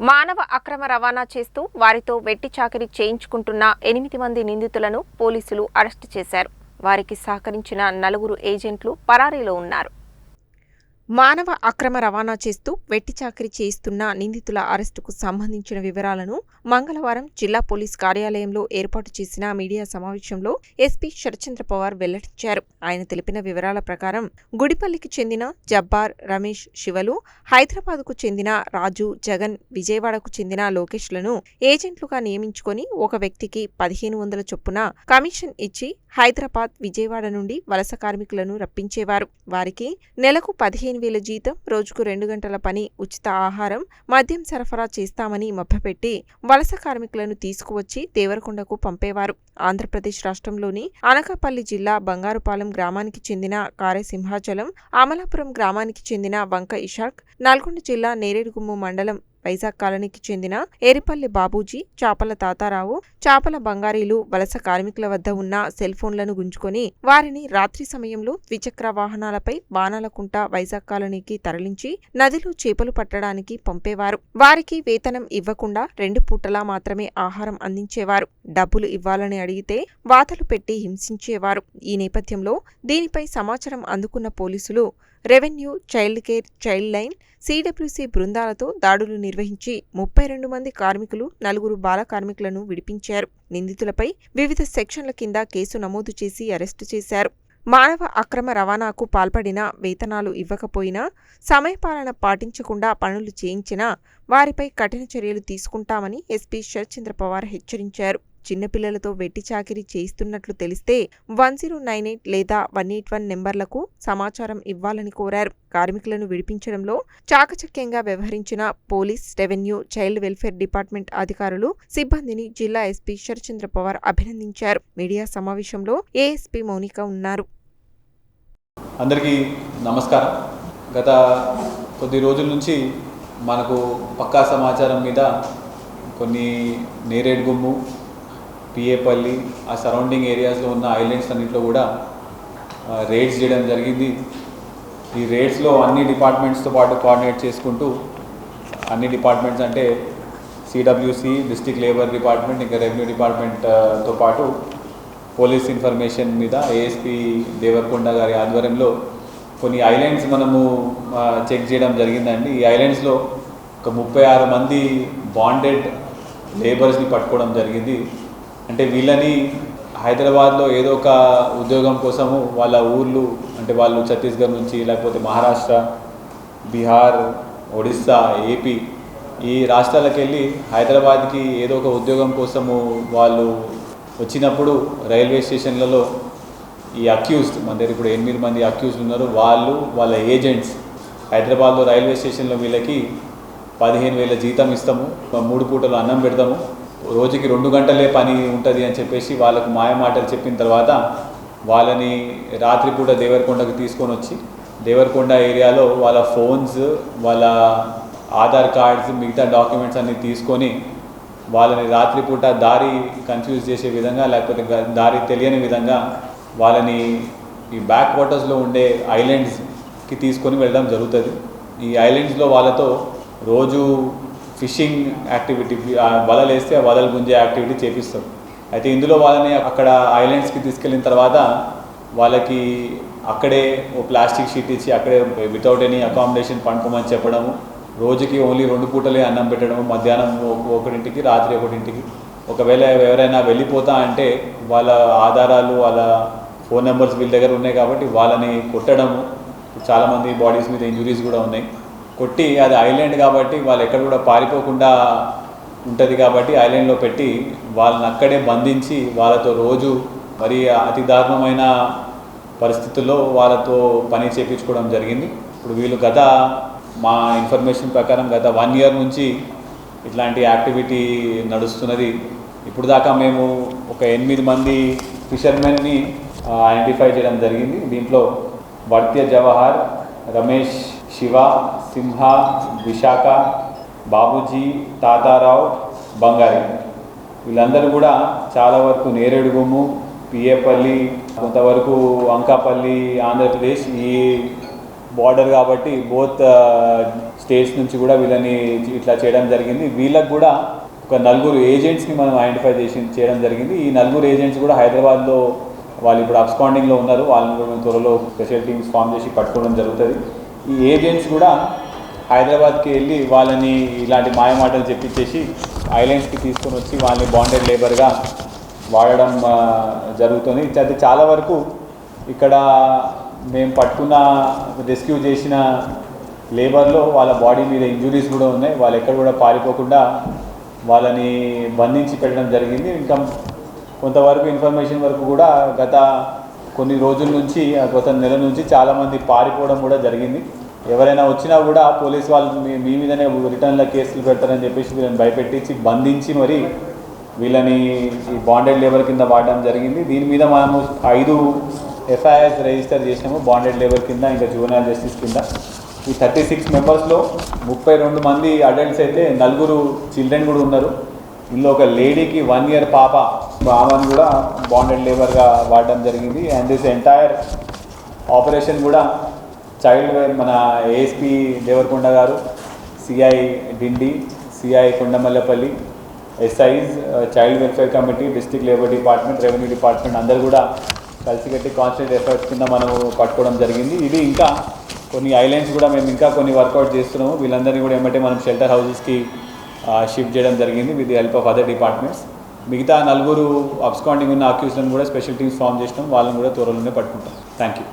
మానవ అక్రమ రవాణా చేస్తూ వారితో వెట్టి చాకిరీ చేయించుకుంటున్న ఎనిమిది మంది నిందితులను పోలీసులు అరెస్టు చేశారు. వారికి సహకరించిన నలుగురు ఏజెంట్లు పరారీలో ఉన్నారు. మానవ అక్రమ రవాణా చేస్తూ వెట్టిచాకరీ చేయిస్తున్న నిందితుల అరెస్టుకు సంబంధించిన వివరాలను మంగళవారం జిల్లా పోలీస్ కార్యాలయంలో ఏర్పాటు చేసిన మీడియా సమావేశంలో ఎస్పీ శరచంద్ర పవార్ వెల్లడించారు. ఆయన తెలిపిన వివరాల ప్రకారం గుడిపల్లికి చెందిన జబ్బార్ రమేష్ శివలు హైదరాబాద్కు చెందిన రాజు జగన్ విజయవాడకు చెందిన లోకేష్లను ఏజెంట్లుగా నియమించుకొని ఒక వ్యక్తికి పదిహేను వందల చొప్పున కమిషన్ ఇచ్చి హైదరాబాద్ విజయవాడ నుండి వలస కార్మికులను రప్పించేవారు. వారికి నెలకు పదిహేను వేల జీతం రోజుకు రెండు గంటల పని ఉచిత ఆహారం మద్యం సరఫరా చేస్తామని మభ్యపెట్టి వలస కార్మికులను తీసుకువచ్చి దేవరకొండకు పంపేవారు. ఆంధ్రప్రదేశ్ రాష్ట్రంలోని అనకాపల్లి జిల్లా బంగారుపాలెం గ్రామానికి చెందిన కారెసింహాచలం అమలాపురం గ్రామానికి చెందిన వంక ఇషాక్ నల్గొండ జిల్లా నేరేడుగుమ్ము మండలం వైజాగ్ కాలనీకి చెందిన ఏరిపల్లి బాబూజీ చాపల తాతారావు చాపల బంగారీలు వలస కార్మికుల వద్ద ఉన్న సెల్ ఫోన్లను గుంజుకొని వారిని రాత్రి సమయంలో ద్విచక్ర వాహనాలపై బాణాలకుంట వైజాగ్ కాలనీకి తరలించి నదిలో చేపలు పట్టడానికి పంపేవారు. వారికి వేతనం ఇవ్వకుండా రెండు పూటలా మాత్రమే ఆహారం అందించేవారు. డబ్బులు ఇవ్వాలని అడిగితే వాతలు పెట్టి హింసించేవారు. ఈ నేపథ్యంలో దీనిపై సమాచారం అందుకున్న పోలీసులు revenue child care child line CWC బృందాలతో దాడులు నిర్వహించి ముప్పై రెండు మంది కార్మికులు నలుగురు బాల కార్మికులను విడిపించారు. నిందితులపై వివిధ సెక్షన్ల కింద కేసు నమోదు చేసి అరెస్టు చేశారు. మానవ అక్రమ రవాణాకు పాల్పడిన వేతనాలు ఇవ్వకపోయినా సమయపాలన పాటించకుండా పనులు చేయించినా వారిపై కఠిన చర్యలు తీసుకుంటామని ఎస్పీ శరత్చంద్ర పవార్ హెచ్చరించారు. చిన్నపిల్లలతో వెట్టి చాకిరీ చేయిస్తున్నట్లు తెలిస్తే వన్ జీరో నైన్ ఎయిట్ లేదా వన్ ఎయిట్ వన్ నెంబర్లకు సమాచారం ఇవ్వాలని కోరారు. కార్మికులను విడిపించడంలో చాకచక్యంగా వ్యవహరించిన police revenue child welfare department అధికారులు సిబ్బందిని జిల్లా ఎస్పీ శరచంద్ర పవార్ అభినందించారు. మీడియా సమావేశంలో ఏఎస్పీ మౌనిక ఉన్నారు. అందరికీ నమస్కారం. గత కొద్ది రోజుల నుంచి మనకు పక్కా సమాచారం మీద కొన్ని నేరేడు గుమ్ము పిఏపల్లి ఆ సరౌండింగ్ ఏరియాస్లో ఉన్న ఐలాండ్స్ అన్నింటిలో కూడా రేడ్స్ చేయడం జరిగింది. ఈ రేడ్స్లో అన్ని డిపార్ట్మెంట్స్తో పాటు కోఆర్డినేట్ చేసుకుంటూ అన్ని డిపార్ట్మెంట్స్ అంటే సిడబ్ల్యూసి డిస్టిక్ లేబర్ డిపార్ట్మెంట్ ఇంకా రెవెన్యూ డిపార్ట్మెంట్తో పాటు పోలీస్ ఇన్ఫర్మేషన్ మీద ఏఎస్పీ దేవరకొండ గారి ఆధ్వర్యంలో కొన్ని ఐలాండ్స్ మనము చెక్ చేయడం జరిగిందండి. ఈ ఐలాండ్స్లో ఒక ముప్పై ఆరు మంది బాండెడ్ లేబర్స్ని పట్టుకోవడం జరిగింది. అంటే వీళ్ళని హైదరాబాద్లో ఏదో ఒక ఉద్యోగం కోసము వాళ్ళ ఊర్లు అంటే వాళ్ళు ఛత్తీస్గఢ్ నుంచి లేకపోతే మహారాష్ట్ర బీహార్ ఒడిస్సా ఏపీ ఈ రాష్ట్రాలకు వెళ్ళి హైదరాబాద్కి ఏదో ఒక ఉద్యోగం కోసము వాళ్ళు వచ్చినప్పుడు రైల్వే స్టేషన్లలో ఈ అక్యూస్డ్ మన దగ్గర ఇప్పుడు ఎనిమిది మంది అక్యూస్డ్ ఉన్నారు. వాళ్ళు వాళ్ళ ఏజెంట్స్ హైదరాబాద్లో రైల్వే స్టేషన్లో వీళ్ళకి పదిహేను వేల జీతం ఇస్తాము. మూడు పూటలు అన్నం పెడతాము. రోజుకి రెండు గంటలే పని ఉంటుంది అని చెప్పేసి వాళ్ళకు మాయ మాటలు చెప్పిన తర్వాత వాళ్ళని రాత్రిపూట దేవరకొండకు తీసుకొని వచ్చి దేవరకొండ ఏరియాలో వాళ్ళ ఫోన్స్ వాళ్ళ ఆధార్ కార్డ్స్ మిగతా డాక్యుమెంట్స్ అన్నీ తీసుకొని వాళ్ళని రాత్రిపూట దారి కన్ఫ్యూజ్ చేసే విధంగా లేకపోతే దారి తెలియని విధంగా వాళ్ళని ఈ బ్యాక్ వాటర్స్లో ఉండే ఐలాండ్స్కి తీసుకొని వెళ్ళడం జరుగుతుంది. ఈ ఐలాండ్స్లో వాళ్ళతో రోజు ఫిషింగ్ యాక్టివిటీ ఆ వలలు వేస్తే ఆ వలలు గుంజే యాక్టివిటీ చేపిస్తారు అయితే ఇందులో వాళ్ళని అక్కడ ఐలాండ్స్కి తీసుకెళ్ళిన తర్వాత వాళ్ళకి అక్కడే ఓ ప్లాస్టిక్ షీట్ ఇచ్చి అక్కడే వితౌట్ ఎనీ అకామిడేషన్ పండుకోమని చెప్పడము రోజుకి ఓన్లీ రెండు పూటలే అన్నం పెట్టడము మధ్యాహ్నం ఒకటింటికి రాత్రి ఒకటింటికి ఒకవేళ ఎవరైనా వెళ్ళిపోతా అంటే వాళ్ళ ఆధారాలు వాళ్ళ ఫోన్ నెంబర్స్ వీళ్ళ దగ్గర ఉన్నాయి కాబట్టి వాళ్ళని కొట్టడము. చాలామంది బాడీస్ మీద ఇంజురీస్ కూడా ఉన్నాయి. కొట్టి అది ఐలాండ్ కాబట్టి వాళ్ళు ఎక్కడ కూడా పారిపోకుండా ఉంటుంది కాబట్టి ఐలాండ్లో పెట్టి వాళ్ళని అక్కడే బంధించి వాళ్ళతో రోజు మరి అతి దారుణమైన పరిస్థితుల్లో వాళ్ళతో పని చేయించుకోవడం జరిగింది. ఇప్పుడు వీళ్ళు గత మా ఇన్ఫర్మేషన్ ప్రకారం గత వన్ ఇయర్ నుంచి ఇట్లాంటి యాక్టివిటీ నడుస్తున్నది. ఇప్పుడు దాకా మేము ఒక ఎనిమిది మంది ఫిషర్మెన్ని ఐడెంటిఫై చేయడం జరిగింది. దీంట్లో భర్త్య జవహర్ రమేష్ శివ సింహ విశాఖ బాబూజీ తాతారావు బంగారి. వీళ్ళందరూ కూడా చాలా వరకు నేరేడుగుము పిఏపల్లి కొంతవరకు అంకాపల్లి ఆంధ్రప్రదేశ్ ఈ బార్డర్ కాబట్టి బోత్ స్టేట్స్ నుంచి కూడా వీళ్ళని ఇట్లా చేయడం జరిగింది. వీళ్ళకు కూడా ఒక నలుగురు ఏజెంట్స్ని మనం ఐడెంటిఫై చేసి చేయడం జరిగింది. ఈ నలుగురు ఏజెంట్స్ కూడా హైదరాబాద్లో వాళ్ళు ఇప్పుడు అబ్స్కాండింగ్లో ఉన్నారు. వాళ్ళని కూడా త్వరలో స్పెషల్ టీమ్స్ ఫామ్ చేసి పట్టుకోవడం జరుగుతుంది. ఈ ఏజెంట్స్ కూడా హైదరాబాద్కి వెళ్ళి వాళ్ళని ఇలాంటి మాయమాటలు చెప్పించేసి ఐలాండ్స్కి తీసుకొని వచ్చి వాళ్ళని బాండెడ్ లేబర్గా వాడడం జరుగుతుంది. అయితే చాలా వరకు ఇక్కడ మేము పట్టుకున్న రెస్క్యూ చేసిన లేబర్లో వాళ్ళ బాడీ మీద ఇంజురీస్ కూడా ఉన్నాయి. వాళ్ళు ఎక్కడ కూడా పారిపోకుండా వాళ్ళని బంధించి పెట్టడం జరిగింది. ఇంకా కొంతవరకు ఇన్ఫర్మేషన్ వరకు కూడా గత కొన్ని రోజుల నుంచి గత నెల నుంచి చాలామంది పారిపోవడం కూడా జరిగింది. ఎవరైనా వచ్చినా కూడా పోలీస్ వాళ్ళు మీ మీ మీదనే రిటర్న్లో కేసులు పెడతారని చెప్పేసి వీళ్ళని భయపెట్టించి బంధించి మరి వీళ్ళని ఈ బాండెడ్ లేబర్ కింద వాడడం జరిగింది. దీని మీద మనము ఐదు ఎఫ్ఐఆర్స్ రిజిస్టర్ చేసినాము బాండెడ్ లేబర్ కింద ఇంకా జూనియర్ జస్టిస్ కింద. ఈ థర్టీ సిక్స్ మెంబర్స్లో ముప్పై రెండు మంది అడల్ట్స్ అయితే నలుగురు చిల్డ్రన్ కూడా ఉన్నారు. ఇందులో ఒక లేడీకి వన్ ఇయర్ పాప ఆమెను కూడా బాండెడ్ లేబర్గా వాడడం జరిగింది. అండ్ దిస్ ఎంటైర్ ఆపరేషన్ కూడా చైల్డ్ మన ఏఎస్పి దేవరకొండ గారు CI Dindi CI Kondamallapalli SIs child welfare committee district labour department revenue department అందరు కూడా కలిసికట్టి కాన్స్టెంట్ ఎఫర్ట్స్ కింద మనం పట్టుకోవడం జరిగింది. ఇది ఇంకా కొన్ని ఐలాండ్స్ కూడా మేము ఇంకా కొన్ని వర్కౌట్ చేస్తున్నాము. వీళ్ళందరినీ కూడా ఏమంటే మనం షెల్టర్ హౌసెస్కి షిఫ్ట్ చేయడం జరిగింది with the help of other departments మిగతా నలుగురు అబ్స్కాండింగ్ ఉన్న అక్యూస్లను కూడా స్పెషల్ టీమ్స్ ఫామ్ చేసినాం. వాళ్ళని కూడా త్వరలోనే పట్టుకుంటాం. Thank you